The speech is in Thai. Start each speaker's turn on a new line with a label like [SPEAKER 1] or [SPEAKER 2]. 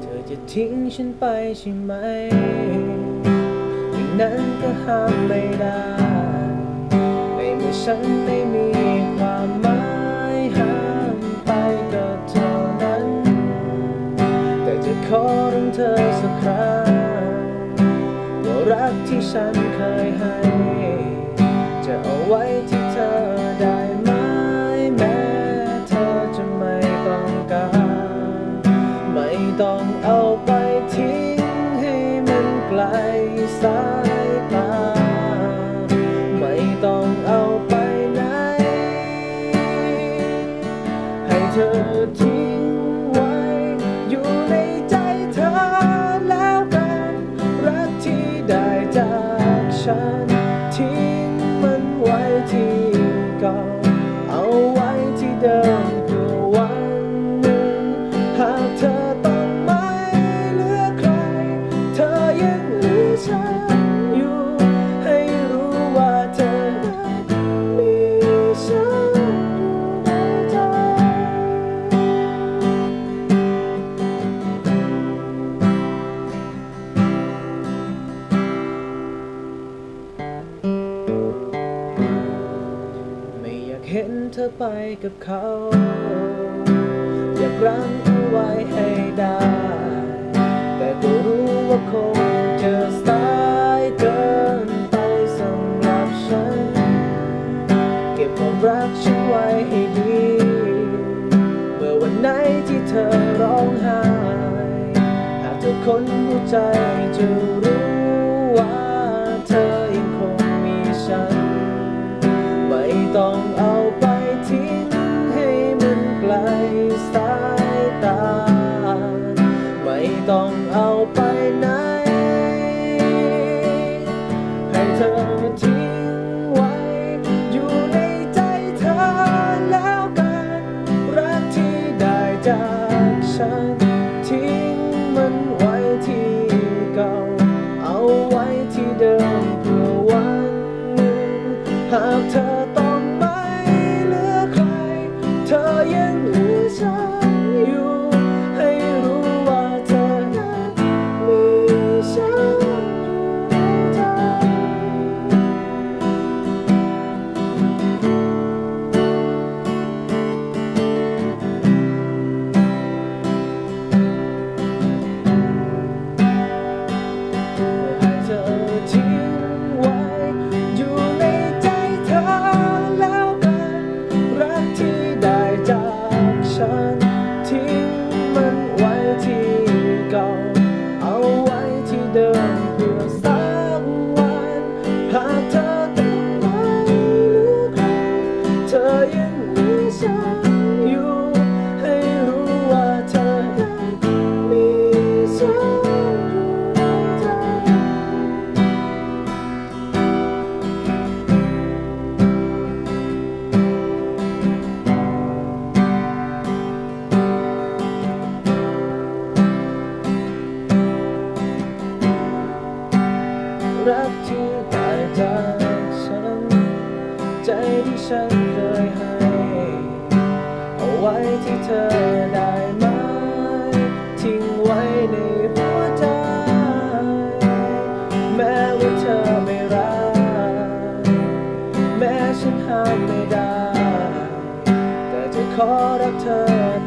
[SPEAKER 1] เธอจะทิ้งฉันไปใช่ไหมอย่างนั้นก็ห้ามไม่ได้ในเมื่อฉันไม่มี ขอร้องเธอสักครั้งว่ารักที่ฉันเคยให้ จะเอาไว้ที่เธอได้ไหมแม้เธอจะไม่ต้องการ ไม่ต้องเอาไป เห็นเธอไปกับเขา อยากรั้งเอาไว้ให้ได้ แต่ก็รู้ว่าคงจะสายเกินไปสำหรับฉัน เก็บความรักฉันไว้ให้ดี เมื่อวันไหนที่เธอร้องไห้ หากเธอคนหัวใจจะรู้ จากฉัน ทิ้งมันไว้ที่เก่า เอาไว้ที่เดิมเพื่อวันหนึ่งหากเธอ ว้ที่เดิ ฉันเคยให้ เอาไว้ที่เธอได้ไหม ทิ้งไว้ในหัวใจ แม้ว่าเธอไม่รัก แม้ฉันห้ามไม่ได้ แต่จะขอรักเธอ